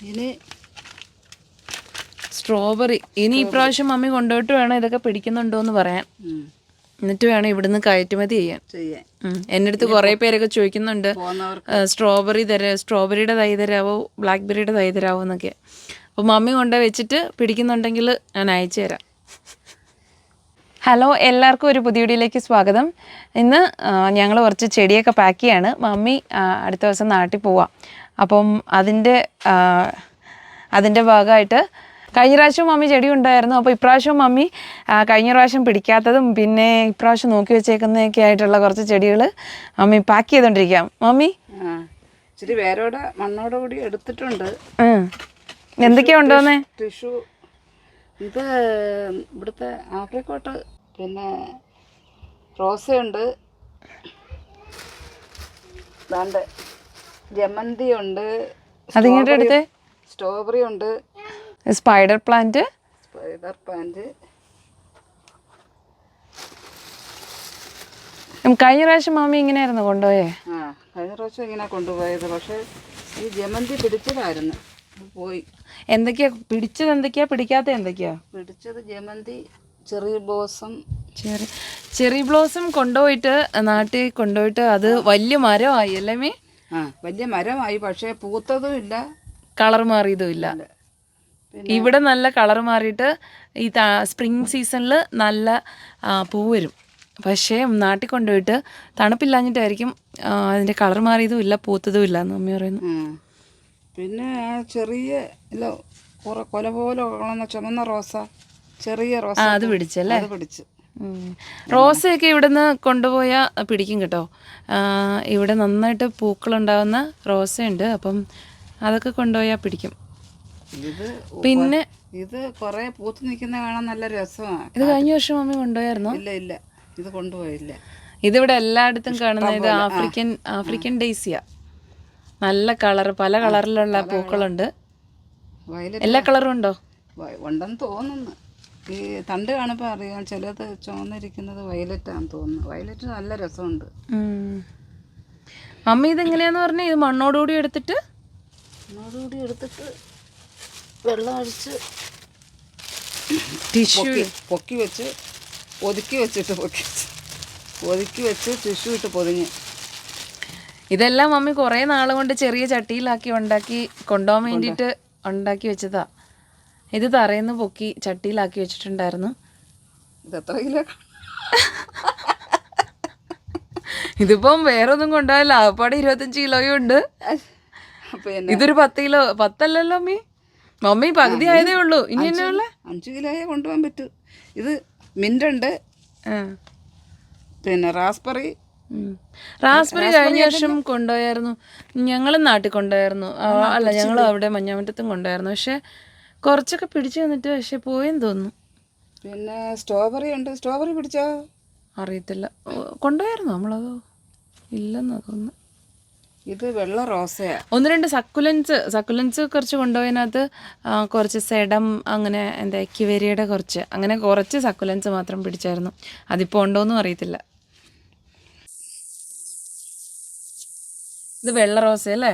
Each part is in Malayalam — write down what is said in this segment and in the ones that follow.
ഇനി സ്ട്രോബെറി ഇനി ഇപ്രാവശ്യം മമ്മി കൊണ്ടുപോയിട്ട് വേണം ഇതൊക്കെ പിടിക്കുന്നുണ്ടോ എന്ന് പറയാൻ എന്നിട്ട് വേണം ഇവിടുന്ന് കയറ്റുമതി ചെയ്യാൻ. എന്റെ. എന്റെ അടുത്ത് കുറേ പേരൊക്കെ ചോദിക്കുന്നുണ്ട് സ്ട്രോബെറി തര സ്ട്രോബെറിയുടെ തൈ തരാവോ ബ്ലാക്ക്ബെറിയുടെ തൈ തരാവോ എന്നൊക്കെ. അപ്പോൾ മമ്മി കൊണ്ടുപോയി വെച്ചിട്ട് പിടിക്കുന്നുണ്ടെങ്കിൽ ഞാൻ അയച്ചു തരാം. ഹലോ എല്ലാവർക്കും ഒരു പുതിയ വീഡിയോയിലേക്ക് സ്വാഗതം. ഇന്ന് ഞങ്ങൾ കുറച്ച് ചെടിയൊക്കെ പാക്ക് ചെയ്യാണ്. മമ്മി അടുത്ത ദിവസം നാട്ടിൽ പോവാം. അപ്പം അതിന്റെ അതിന്റെ ഭാഗമായിട്ട് കഴിഞ്ഞ പ്രാവശ്യം മമ്മി ചെടി ഉണ്ടായിരുന്നു. അപ്പോൾ ഇപ്രാവശ്യം മമ്മി കഴിഞ്ഞ പ്രാവശ്യം പിടിക്കാത്തതും പിന്നെ ഇപ്രാവശ്യം നോക്കി വെച്ചേക്കുന്നതൊക്കെ ആയിട്ടുള്ള കുറച്ച് ചെടികൾ മമ്മി പാക്ക് ചെയ്തുകൊണ്ടിരിക്കാം മമ്മി? ഇച്ചിരി വേരോടെ മണ്ണോടെ കൂടി എടുത്തിട്ടുണ്ട്. എന്തൊക്കെയാ ഉണ്ടോന്നേ? ടിഷ്യൂ ഇത് ഇവിടുത്തെ ആപ്രിക്കോട്ട് പിന്നെ റോസയുണ്ട്. ദാണ്ട് ജമന്തി ഉണ്ട് അതിങ്ങോട്ട് എടുത്തേ? സ്ട്രോബെറി ഉണ്ട് സ്പൈഡർ പ്ലാന്റ് സ്പൈഡർ പ്ലാന്റ് കഴിഞ്ഞ പ്രാവശ്യം മാമി ഇങ്ങനെയായിരുന്നു കൊണ്ടുപോയേ? ആ കഴിഞ്ഞ പ്രാവശ്യം ഇങ്ങനെ കൊണ്ടുപോയത്. പക്ഷെ ഈ ജമന്തി പിടിച്ചതായിരുന്നു. പോയി. എന്തൊക്കെയാ? പിടിച്ചത് എന്തൊക്കെയാ? പിടിക്കാത്ത എന്തൊക്കെയാ? പിടിച്ചത് ജമന്തി ചെറിയ ബ്ലോസം ചെറി ചെറി ബ്ലോസം കൊണ്ടുപോയിട്ട് നാട്ടിൽ കൊണ്ടുപോയിട്ട് അത് വലിയ മരമായി അല്ലേ മീ? ആ വലിയ മരമായി പക്ഷേ പൂത്തതും ഇല്ല. കളർ മാറിയതും ഇല്ല. ഇവിടെ നല്ല കളർ മാറിയിട്ട് ഈ സ്പ്രിങ് സീസണിൽ നല്ല പൂ വരും. പക്ഷേ നാട്ടിൽ കൊണ്ടുപോയിട്ട് തണുപ്പില്ലാഞ്ഞിട്ടായിരിക്കും അതിന്റെ കളർ മാറിയതും ഇല്ല പൂത്തതും ഇല്ല എന്ന് അമ്മ പറയുന്നു. പിന്നെ ആ ചെറിയ ഇല്ല കുറെ കൊല പോലെ ഉള്ള ചുമന്ന റോസ. ചെറിയ റോസ അത് പിടിച്ചല്ലേ പിടിച്ച്. റോസയൊക്കെ ഇവിടുന്ന് കൊണ്ടുപോയാൽ പിടിക്കും കേട്ടോ. ഇവിടെ നന്നായിട്ട് പൂക്കളുണ്ടാകുന്ന റോസയുണ്ട്. അപ്പം അതൊക്കെ കൊണ്ടുപോയാൽ പിടിക്കും. ഇത് പിന്നെ ഇത് കുറെ പൂത്ത് നിൽക്കുന്ന കാണാൻ നല്ല രസമാണ് ഇത് കഴിഞ്ഞ വർഷം മമ്മി കൊണ്ടുപോയായിരുന്നു? ഇല്ല ഇല്ല. ഇത് കൊണ്ടുപോയില്ല. ഇതിവിടെ എല്ലായിടത്തും കാണുന്ന ഇത് ആഫ്രിക്കൻ ആഫ്രിക്കൻ ഡേസിയ നല്ല കളർ പല കളറിലുള്ള പൂക്കളുണ്ട്. എല്ലാ കളറും. ഉണ്ടോ? ഉണ്ടെന്ന് തോന്നുന്നു. ഈ തണ്ട് കാണുമ്പോൾ അറിയാം ചിലത് ചുവന്നിരിക്കുന്നത് വയലറ്റ് ആണെന്ന് തോന്നുന്നു. വയലറ്റ് നല്ല രസമുണ്ട്. അമ്മ മമ്മി ഇതെങ്ങനെയാന്ന് പറഞ്ഞാൽ ഇത് മണ്ണോടുകൂടി എടുത്തിട്ട്? മണ്ണോടുകൂടി എടുത്തിട്ട് വെള്ളം ഒഴിച്ച് ടിഷ്യൂ. പൊക്കി വെച്ച് ഒതുക്കി വെച്ചിട്ട് പൊക്കി വെച്ച്. ഒതുക്കി വെച്ച് ടിഷ്യൂ ഇട്ട് പൊതിഞ്ഞ്. ഇതെല്ലാം മമ്മി കുറേ നാൾ കൊണ്ട് ചെറിയ ചട്ടിയിലാക്കി ഉണ്ടാക്കി കൊണ്ടുപോകാൻ വേണ്ടിയിട്ട് ഉണ്ടാക്കി വെച്ചതാ. ഇത് തറയിന്ന് പൊക്കി ചട്ടിയിലാക്കി വെച്ചിട്ടുണ്ടായിരുന്നു. ഇത് എത്ര കിലോ? ഇതിപ്പം വേറെ ഒന്നും കൊണ്ടുപോയല്ല ആകപ്പാടെ ഇരുപത്തഞ്ച് കിലോയും ഉണ്ട്. ഇതൊരു പത്ത് കിലോ പത്തല്ലല്ലോ മമ്മി മമ്മി പകുതി ആയതേ ഉള്ളൂ. ഇനി എന്നാ അഞ്ച് കിലോയെ കൊണ്ടുപോകാൻ പറ്റൂ. ഇത് മിന്റുണ്ട് ഉണ്ട് പിന്നെ റാസ്ബെറി. റാസ്ബറി റാസ്ബെറി കഴിഞ്ഞ വർഷം കൊണ്ടുപോയായിരുന്നു. ഞങ്ങളും നാട്ടിൽ കൊണ്ടുപോയായിരുന്നു. അല്ല ഞങ്ങൾ അവിടെ മഞ്ഞാമറ്റത്തും കൊണ്ടുപോയായിരുന്നു. പക്ഷെ കുറച്ചൊക്കെ പിടിച്ചു വന്നിട്ട് പക്ഷെ പോയെന്ന് തോന്നുന്നു. പിന്നെ സ്ട്രോബെറി ഉണ്ട്. സ്ട്രോബെറി പിടിച്ചോ? അറിയത്തില്ല. കൊണ്ടുപോയായിരുന്നു നമ്മളതോ? ഇല്ലെന്നാ തോന്നുന്നു. ഇത് വെള്ള റോസയാ. ഒന്ന് രണ്ട് സക്കുലൻസ് സക്കുലൻസ് കുറച്ച് കൊണ്ടുപോയതിനകത്ത് കുറച്ച് സെഡം അങ്ങനെ എന്താ കിവേരിയുടെ കുറച്ച്. അങ്ങനെ കുറച്ച് സക്കുലൻസ് മാത്രം പിടിച്ചായിരുന്നു. അതിപ്പോൾ ഉണ്ടോയെന്നും അറിയത്തില്ല. ഇത് വെള്ള റോസ അല്ലേ.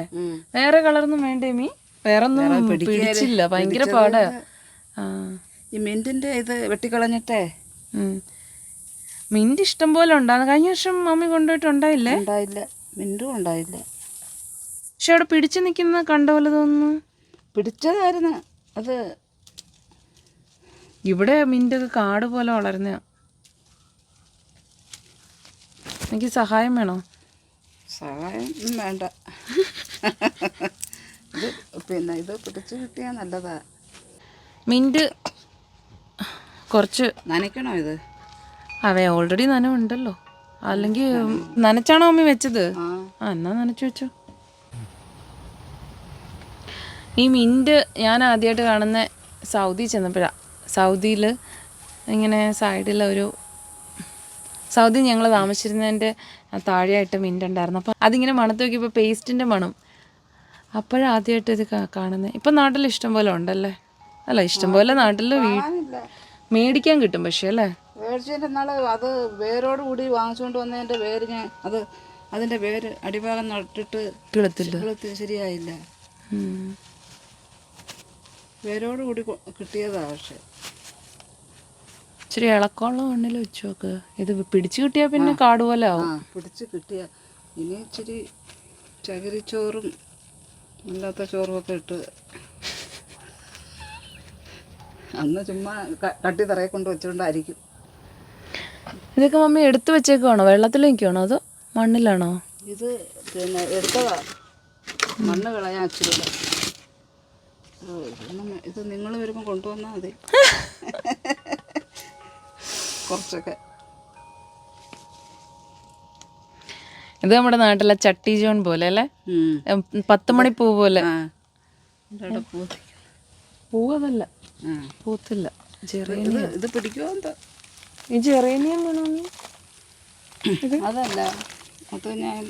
വേറെ കളറൊന്നും വേണ്ടേ മീ? വേറെ ഒന്നും പിടിച്ചില്ല. ഭയങ്കര പാടാ. ഈ മിന്റിന്റെ ഇത് വെട്ടിക്കളഞ്ഞിട്ടേ. മിന്റ് ഇഷ്ടം പോലെ ഉണ്ടാകുന്നു കഴിഞ്ഞ വർഷം മമ്മി കൊണ്ടുപോയിട്ടുണ്ടായില്ലേ ഉണ്ടായില്ല? മിന്റും ഉണ്ടായില്ല. പക്ഷെ അവിടെ പിടിച്ചു നിൽക്കുന്ന കണ്ട പോലെ തോന്നുന്നു പിടിച്ചതായിരുന്നു. അത് ഇവിടെ മിന്റൊക്കെ കാട് പോലെ വളർന്ന. എനിക്ക് സഹായം വേണോ? സഹായം വേണ്ട. ഇത് പിന്നെ ഇത് പിടിച്ച് കിട്ടിയാൽ നല്ലതാ. മിന്റ്. കുറച്ച്. നനയ്ക്കണോ ഇത്? അവ ഓൾറെഡി നനവുണ്ടല്ലോ. അല്ലെങ്കിൽ നനച്ചാണോ അമ്മി വെച്ചത്? ആ. എന്നാ നനച്ചു വെച്ചോ. ഈ മിന്റ് ഞാൻ ആദ്യമായിട്ട് കാണുന്ന സൗദി ചെന്നപ്പോഴാണ് സൗദിയിൽ ഇങ്ങനെ സൈഡിൽ ഒരു സൗദി ഞങ്ങൾ താമസിച്ചിരുന്നതിന്റെ താഴെയായിട്ട് മിന്റ് ഉണ്ടായിരുന്നു. അപ്പോൾ അതിങ്ങനെ മണത്ത് നോക്കിയപ്പോൾ പേസ്റ്റിന്റെ മണം. അപ്പോഴാദ്യമായിട്ട് ഇത് കാണുന്നത് ഇപ്പം നാട്ടിൽ ഇഷ്ടം പോലെ ഉണ്ടല്ലേ? അല്ല ഇഷ്ടം പോലെ നാട്ടിൽ മേടിക്കാൻ കിട്ടും പക്ഷേ അല്ലേ? മേടിച്ചതിന്റെ നാൾ അത് വേരോട് കൂടി വാങ്ങിച്ചുകൊണ്ട് വന്നതിന്റെ വേര് ഞാൻ അത് അതിന്റെ വേര് അടിഭാഗം നട്ടിട്ട് കിളത്തില്ല. കിളുത്ത് ശരിയായില്ല. വേരോട് കൂടി കിട്ടിയതാ പക്ഷെ. ഇച്ചിരി ഇളക്കമുള്ള മണ്ണിൽ വെച്ച് നോക്ക്. ഇത് പിടിച്ചു കിട്ടിയാൽ പിന്നെ കാട് പോലെ ആവും. പിടിച്ച് കിട്ടിയ. ഇനി ഇച്ചിരി ചകിരിച്ചോറും അല്ലാത്ത ചോറൊക്കെ ഇട്ട് അന്ന് ചുമ്മാ കട്ടി തറയെ കൊണ്ട് വെച്ചുകൊണ്ടായിരിക്കും ഇതൊക്കെ മമ്മി എടുത്തു വെച്ചേക്കുവാണോ? വെള്ളത്തിൽ നിൽക്കുവാണോ അതോ മണ്ണിലാണോ? ഇത് പിന്നെ എടുത്തതാ. മണ്ണ് കളയാൻ ഇത് നിങ്ങൾ വരുമ്പോൾ കൊണ്ടുവന്നാൽ മതി. കുറച്ചൊക്കെ. ഇത് നമ്മുടെ നാട്ടിലെ ചട്ടി ജോൺ പോലെ അല്ലേ? പത്ത് മണി പൂ പോലെ. പൂവതല്ല. പൂത്തില്ല. ചെറിയ ഇത് പിടിക്കോ പിടിക്കുമോ എന്താ? ഈ ചെറിയനിയം വേണോ അതല്ല. അത് ഞാൻ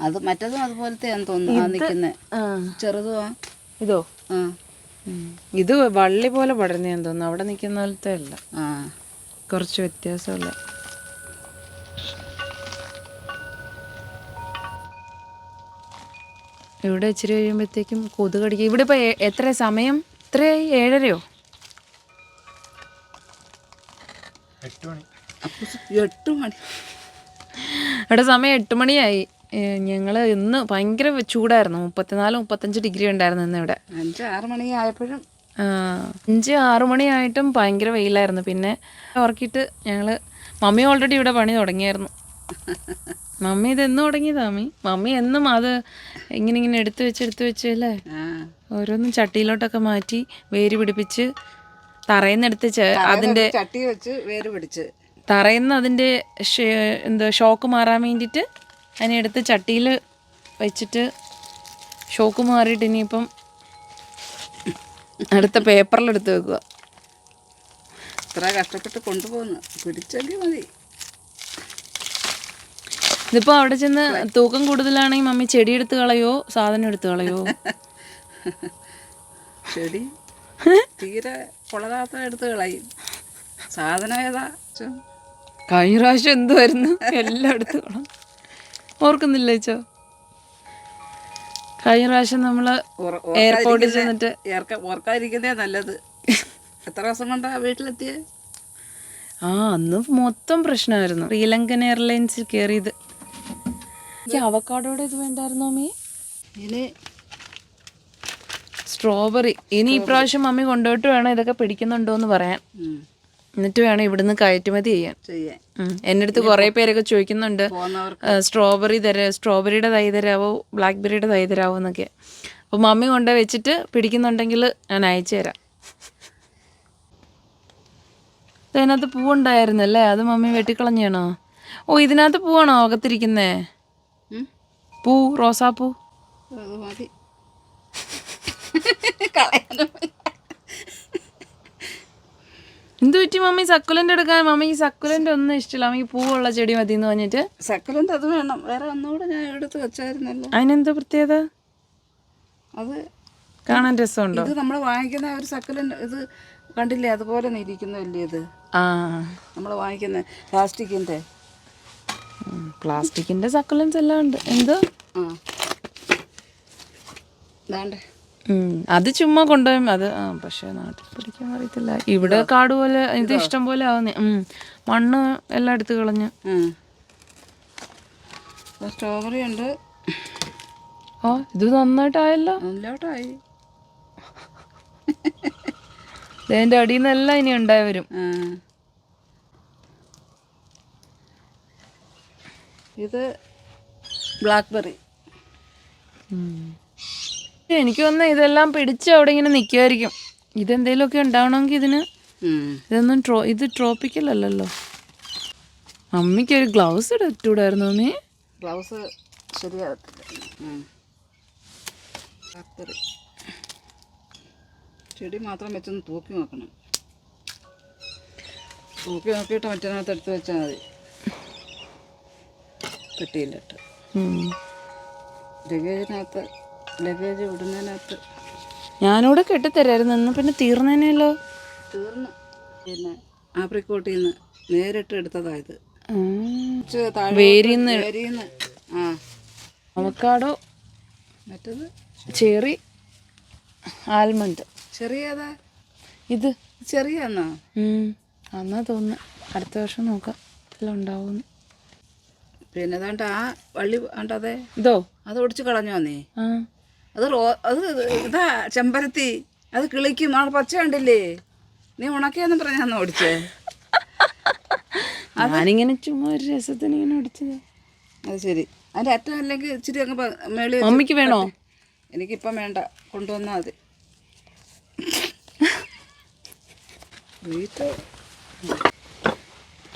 അത് മറ്റതും അതുപോലത്തെ തോന്നുന്നു. ആ ഇതോ ഇത്? വള്ളി പോലെ പടരുന്നതെന്ന് തോന്നുന്നു. അവിടെ നിൽക്കുന്ന പോലത്തെ അല്ല. ആ. കുറച്ച് വ്യത്യാസമുള്ള. ഇവിടെ ഇച്ചിരി കഴിയുമ്പോഴത്തേക്കും കൊതുക് കടിക്കുക ഇവിടെ ഇപ്പൊ എത്ര സമയം? എത്രയായി ഏഴരയോ? എട്ട് മണി. ഇവിടെ സമയം എട്ട് മണിയായി. ഞങ്ങൾ ഇന്ന് ഭയങ്കര ചൂടായിരുന്നു. മുപ്പത്തിനാല് മുപ്പത്തഞ്ച് ഡിഗ്രി ഉണ്ടായിരുന്നു ഇന്ന് ഇവിടെ. അഞ്ച് ആറ് മണി ആയപ്പോഴും അഞ്ച് ആറു മണിയായിട്ടും ഭയങ്കര വെയിലായിരുന്നു. പിന്നെ ഉറക്കിയിട്ട് ഞങ്ങൾ മമ്മി ഓൾറെഡി ഇവിടെ പണി തുടങ്ങിയായിരുന്നു. മമ്മി ഇത് എന്ന് തുടങ്ങിയതാ മമ്മി. മമ്മി എന്നും അത് ഇങ്ങനെ ഇങ്ങനെ എടുത്തു വെച്ച് എടുത്തു വെച്ച് അല്ലേ? ഓരോന്നും ചട്ടിയിലോട്ടൊക്കെ മാറ്റി വേര് പിടിപ്പിച്ച് തറയുന്നെടുത്ത് അതിന്റെ ചട്ടി വെച്ച് വേര് പിടിച്ച്. തറയിന്ന് അതിന്റെ എന്താ ഷോക്ക് മാറാൻ വേണ്ടിയിട്ട് അതിനെ എടുത്ത് ചട്ടിയിൽ വെച്ചിട്ട് ഷോക്ക് മാറിയിട്ട് ഇനിയിപ്പം അടുത്ത പേപ്പറിലെടുത്ത് വെക്കുക. ഇത്ര കഷ്ടപ്പെട്ട് കൊണ്ടുപോകുന്നു പിടിച്ചെങ്കിൽ മതി. ഇതിപ്പോൾ അവിടെ ചെന്ന് തൂക്കം കൂടുതലാണെങ്കിൽ മമ്മി ചെടി എടുത്ത് കളയോ സാധനം എടുത്ത് കളയോ? ചെടി തീരെ കൊളതാത്ത എടുത്ത് കളയും. സാധനം ഏതാ. കഴിഞ്ഞ പ്രാവശ്യം എന്തുമായിരുന്നു എല്ലാം എടുത്ത് കളും ഓർക്കുന്നില്ല ചോ? കഴിഞ്ഞ പ്രാവശ്യം നമ്മൾ എയർപോർട്ടിൽ ചെന്നിട്ട് ഓർക്കാതിരിക്കുന്നേ നല്ലത്. എത്ര ദിവസം കൊണ്ടാ വീട്ടിലെത്തിയേ? ആ അന്ന് മൊത്തം പ്രശ്നമായിരുന്നു. ശ്രീലങ്കൻ എയർലൈൻസിൽ കയറിയത് എനിക്ക് അവക്കാടോടെ ഇത് വേണ്ടായിരുന്നു മമ്മി ഇനി സ്ട്രോബെറി ഇനി ഇപ്രാവശ്യം മമ്മി കൊണ്ടുപോയിട്ട് വേണം ഇതൊക്കെ പിടിക്കുന്നുണ്ടോ എന്ന് പറയാൻ എന്നിട്ട് വേണം ഇവിടുന്ന് കയറ്റുമതി ചെയ്യാൻ. എന്റെ എന്റെ അടുത്ത് കുറെ പേരൊക്കെ ചോദിക്കുന്നുണ്ട് സ്ട്രോബെറി തര സ്ട്രോബെറിയുടെ തൈ തരാവോ ബ്ലാക്ക്ബെറിയുടെ തൈ തരാവോ എന്നൊക്കെ. അപ്പോൾ മമ്മി കൊണ്ട് വെച്ചിട്ട് പിടിക്കുന്നുണ്ടെങ്കിൽ ഞാൻ അയച്ചു തരാം. അതിനകത്ത് പൂവുണ്ടായിരുന്നല്ലേ? അത് മമ്മി വെട്ടിക്കളഞ്ഞാണോ? ഓ ഇതിനകത്ത് പൂവാണോ അകത്തിരിക്കുന്നേ? പൂ റോസാപ്പൂ മതി എന്ത് പറ്റി മമ്മി? സക്കുലന്റ് എടുക്കാൻ മമ്മിക്ക് സക്കുലന്റ് ഒന്നും ഇഷ്ടമില്ല. മമ്മിക്ക് പൂവുള്ള ചെടി മതി എന്ന് പറഞ്ഞിട്ട്. സക്കലന്റെ അത് വേണം. വേറെ ഒന്നുകൂടെ ഞാൻ എടുത്ത് വെച്ചായിരുന്നല്ലോ. അതിനെന്താ പ്രത്യേകത? അത് കാണാൻ രസമുണ്ടോ? ഇത് നമ്മൾ വാങ്ങിക്കുന്ന ഒരു സക്കലൻ ഇത് കണ്ടില്ലേ? അതുപോലെ ഇരിക്കുന്നല്ലേ ഇത് ആ. നമ്മൾ വാങ്ങിക്കുന്ന പ്ലാസ്റ്റിക്കിന്റെ പ്ലാസ്റ്റിക്കിന്റെ സക്കുലൻസ് എല്ലാം ഉണ്ട്. എന്ത്? അത് ചുമ്മാ കൊണ്ടുപോയി അത് ആ പക്ഷെ നാട്ടിൽ പിടിക്കാൻ അറിയത്തില്ല. ഇവിടെ കാട് പോലെ ഇത് ഇഷ്ടം പോലെ ആവുന്നേ. ഉം. മണ്ണ് എല്ലാം എടുത്ത് കളഞ്ഞ്. സ്ട്രോബെറി ഉണ്ട്. ഓ ഇത് നന്നായിട്ടായല്ലോ. നന്നായിട്ടായി ഇതിന്റെ അടിയിൽ നിന്നെല്ലാം ഇനി ഉണ്ടായി വരും. ഇത് ബ്ലാക്ക്ബെറി എനിക്ക് തോന്നുന്നു ഇതെല്ലാം പിടിച്ച് അവിടെ ഇങ്ങനെ നിൽക്കുമായിരിക്കും ഇതെന്തേലുമൊക്കെ ഉണ്ടാവണമെങ്കിൽ ഇതിന് ഇതൊന്നും ട്രോ ഇത് ട്രോപ്പിക്കൽ അല്ലല്ലോ. അമ്മയ്ക്ക് ഒരു ഗ്ലൗസ് ഇടൂടായിരുന്നു മമ്മി ഗ്ലൗസ് ശരിയാകത്തില്ല. ബ്ലാക്ക്ബെറി ചെടി മാത്രം വെച്ചൊന്ന് തൂക്കി നോക്കണം. തൂക്കി നോക്കിയിട്ട് മറ്റേ എടുത്ത് വെച്ചാൽ മതി. പെട്ടിയിലിട്ട്. ലഗേജിനകത്ത് ലഗേജ് വിടുന്നതിനകത്ത് ഞാനിവിടെ കെട്ടിത്തരായിരുന്നു. പിന്നെ തീർന്നേനല്ലോ തീർന്നു. പിന്നെ ആപ്രിക്കോട്ടിൽ നിന്ന് നേരിട്ട് എടുത്തതായത്. ഉം. വേരിന്ന്. വേരിന്ന്. ആ. അവക്കാടോ? മറ്റത്? Cherry almond. ചെറിയതാ? ഇത്. ചെറിയ എന്നാ തോന്നുന്നു. അടുത്ത വർഷം നോക്കാം. എല്ലാം ഉണ്ടാവുമെന്ന്. പിന്നെ ഏതാണ്ട് ആ വള്ളി വേണ്ടതെ ഇതോ? അത് ഒടിച്ചു കളഞ്ഞോ നീ അത് റോ അത് ഇതാ ചെമ്പരത്തി. അത് കിളിക്കും. ആ പച്ച കണ്ടില്ലേ? നീ ഉണക്കിയെന്ന് പറഞ്ഞാന്ന് ഓടിച്ചേ ഞാനിങ്ങനെ ചുമ്മാ ഒരു രസത്തിന് ഇങ്ങനെ ഓടിച്ചത് അത് ശരി. അതിന്റെ അറ്റം അല്ലെങ്കിൽ ഇച്ചിരി അങ്ങ് മേളി അമ്മയ്ക്ക് മമ്മിക്ക് വേണോ? എനിക്കിപ്പം വേണ്ട. കൊണ്ടുവന്നാൽ മതി. വീട്ട്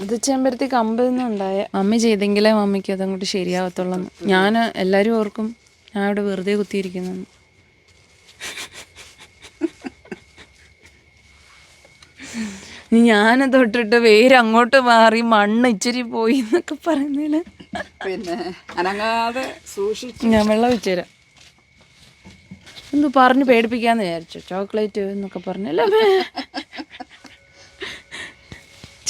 അത് ചെമ്പരത്തി കമ്പിൽ നിന്നുണ്ടായ മമ്മി ചെയ്തെങ്കിലേ മമ്മിക്ക് അതങ്ങോട്ട് ശരിയാവത്തുള്ളൂ. ഞാൻ എല്ലാവരും ഓർക്കും ഞാൻ ഇവിടെ വെറുതെ കുത്തിയിരിക്കുന്നു. ഞാൻ തൊട്ടിട്ട് വേര് അങ്ങോട്ട് മാറി മണ്ണ് ഇച്ചിരി പോയി എന്നൊക്കെ പറയുന്നതിൽ പിന്നെ അനങ്ങാതെ സൂക്ഷിച്ച്. ഞാൻ വെള്ളം വെച്ചുതരാം ഒന്ന് പറഞ്ഞ് പേടിപ്പിക്കാന്ന് വിചാരിച്ചു. ചോക്ലേറ്റ് എന്നൊക്കെ പറഞ്ഞല്ലേ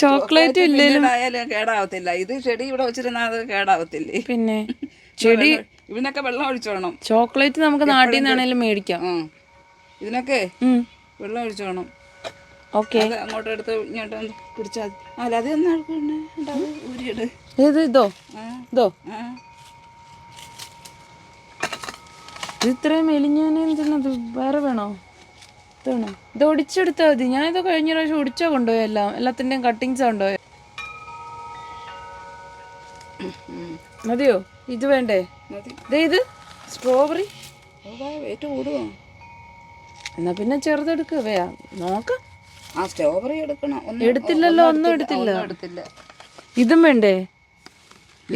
ചോക്ലേറ്റ് ഇല്ലേലും ആയാലും കേടാവത്തില്ല. ഇത് ചെടി ഇവിടെ വെച്ചിരുന്നാൽ അത് കേടാവത്തില്ലേ? പിന്നെ ചെടി ഇതിനൊക്കെ വെള്ളം ഒഴിച്ചോണം. ചോക്ലേറ്റ് നമുക്ക് നാട്ടിൽ നിന്നാണേലും മേടിക്കാം. ഇതിനൊക്കെ വെള്ളം ഒഴിച്ചോണം. ഓക്കെ. അങ്ങോട്ട് എടുത്ത് ഇങ്ങോട്ട് പിടിച്ചാൽ അല്ല അത് പിന്നെ ഏത് ഇതോ? ഇതോ? ഇത് ഇത്രയും മെലിഞ്ഞാനെ എന്തിനത് വേറെ വേണോ? ഇത് വേണോ ഇത് ഒടിച്ചെടുത്താൽ മതി. ഞാൻ ഇത് കഴിഞ്ഞ പ്രാവശ്യം ഒടിച്ചാ കൊണ്ടുപോയി എല്ലാം. എല്ലാത്തിന്റെയും കട്ടിങ്സ് കൊണ്ടുപോയി. മതിയോ? ഇത് വേണ്ടേ? ദേ ഇത്. സ്ട്രോബെറി വെയിറ്റ് കൂടുമോ എന്നാ പിന്നെ ചെറുതെടുക്കുക വേ നോക്കാം. ആ സ്ട്രോബെറി എടുക്കണം. എടുത്തില്ലല്ലോ ഒന്നും എടുത്തില്ല. ഇതും വേണ്ടേ?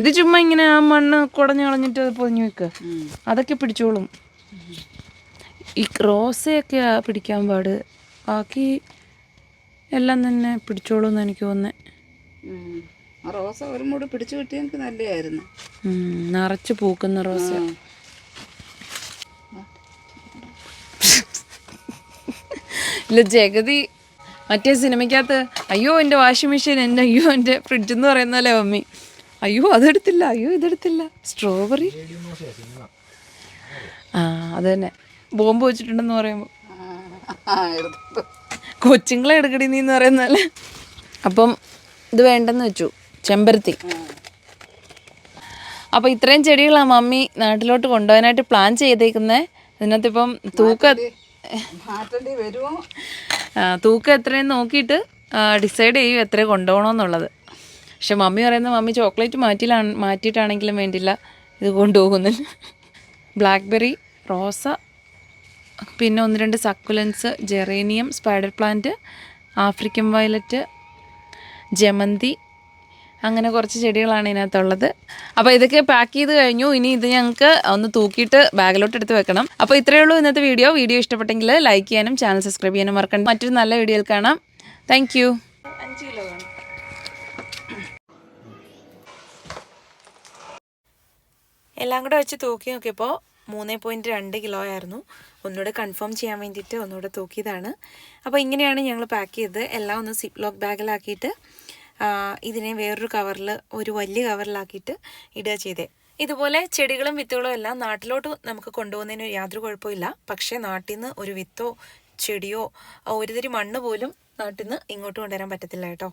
ഇത് ചുമ്മാ ഇങ്ങനെ ആ മണ്ണ് കുടഞ്ഞു കളഞ്ഞിട്ട് അത് പൊതിഞ്ഞു വെക്കുക. അതൊക്കെ പിടിച്ചോളും. ഈ ക്രോസയൊക്കെ പിടിക്കാൻ പാട്. ബാക്കി എല്ലാം തന്നെ പിടിച്ചോളൂ എന്ന് എനിക്ക് തോന്നുന്നത് റോസ ഒരു മൂട് പിടിച്ചു കിട്ടിയ എനിക്ക് നല്ലതായിരുന്നു നിറച്ച് പൂക്കുന്ന റോസ. ഇല്ല ജഗതി മറ്റേ സിനിമയ്ക്കകത്ത് അയ്യോ എന്റെ വാഷിംഗ് മെഷീൻ എന്റെ അയ്യോ എന്റെ ഫ്രിഡ്ജ് എന്ന് പറയുന്നല്ലേ മമ്മി. അയ്യോ അതെടുത്തില്ല അയ്യോ ഇതെടുത്തില്ല. സ്ട്രോബെറി. ആ അതന്നെ തന്നെ. ബോംബ് വെച്ചിട്ടുണ്ടെന്ന് പറയുമ്പോൾ കൊച്ചിങ്ങളെ എടുക്കടി നീ എന്ന് പറയുന്നല്ല അപ്പം ഇത് വേണ്ടെന്ന് വെച്ചു ചെമ്പരത്തി. അപ്പോൾ ഇത്രയും ചെടികളാണ് മമ്മി നാട്ടിലോട്ട് കൊണ്ടുപോകാനായിട്ട് പ്ലാൻ ചെയ്തേക്കുന്നത് ഇതിനകത്ത് ഇപ്പം തൂക്കം തൂക്കം എത്രയെന്ന് നോക്കിയിട്ട് ഡിസൈഡ് ചെയ്യും എത്ര കൊണ്ടുപോകണമെന്നുള്ളത് പക്ഷെ മമ്മി പറയുന്നത് മമ്മി ചോക്ലേറ്റ് മാറ്റിയിലാണ് മാറ്റിയിട്ടാണെങ്കിലും വേണ്ടില്ല ഇത് കൊണ്ടുപോകുന്നില്ല ബ്ലാക്ക്ബെറി റോസ പിന്നെ ഒന്ന് രണ്ട് succulents geranium spider plant African violet ജമന്തി അങ്ങനെ കുറച്ച് ചെടികളാണ് ഇതിനകത്തുള്ളത്. അപ്പോൾ ഇതൊക്കെ പാക്ക് ചെയ്ത് കഴിഞ്ഞു. ഇനി ഇത് ഞങ്ങൾക്ക് ഒന്ന് തൂക്കിയിട്ട് ബാഗിലോട്ട് എടുത്ത് വെക്കണം. അപ്പോൾ ഇത്രയേ ഉള്ളൂ ഇന്നത്തെ വീഡിയോ വീഡിയോ ഇഷ്ടപ്പെട്ടെങ്കിൽ ലൈക്ക് ചെയ്യാനും ചാനൽ സബ്സ്ക്രൈബ് ചെയ്യാനും മറക്കണ്ട. മറ്റൊരു നല്ല വീഡിയോയിൽ കാണാം. താങ്ക് യു എല്ലാം കൂടെ വെച്ച് തൂക്കി നോക്കിയപ്പോൾ മൂന്ന് പോയിന്റ് രണ്ട് കിലോ ആയിരുന്നു. ഒന്നുകൂടെ കൺഫേം ചെയ്യാൻ വേണ്ടിയിട്ട് ഒന്നുകൂടെ തൂക്കിയതാണ്. അപ്പോൾ ഇങ്ങനെയാണ് ഞങ്ങൾ പാക്ക് ചെയ്ത് എല്ലാം ഒന്ന് സിപ്പ് ലോക്ക് ബാഗിലാക്കിയിട്ട് ഇതിനെ വേറൊരു കവറിൽ ഒരു വലിയ കവറിലാക്കിയിട്ട് ഇടുക ചെയ്തേ. ഇതുപോലെ ചെടികളും വിത്തുകളും എല്ലാം നാട്ടിലോട്ട് നമുക്ക് കൊണ്ടുപോകുന്നതിന് യാതൊരു കുഴപ്പമില്ല പക്ഷേ നാട്ടിൽ നിന്ന് ഒരു വിത്തോ ചെടിയോ ഒരുതിരി മണ്ണ് പോലും നാട്ടിൽ നിന്ന് ഇങ്ങോട്ട് കൊണ്ടുവരാൻ പറ്റത്തില്ല കേട്ടോ.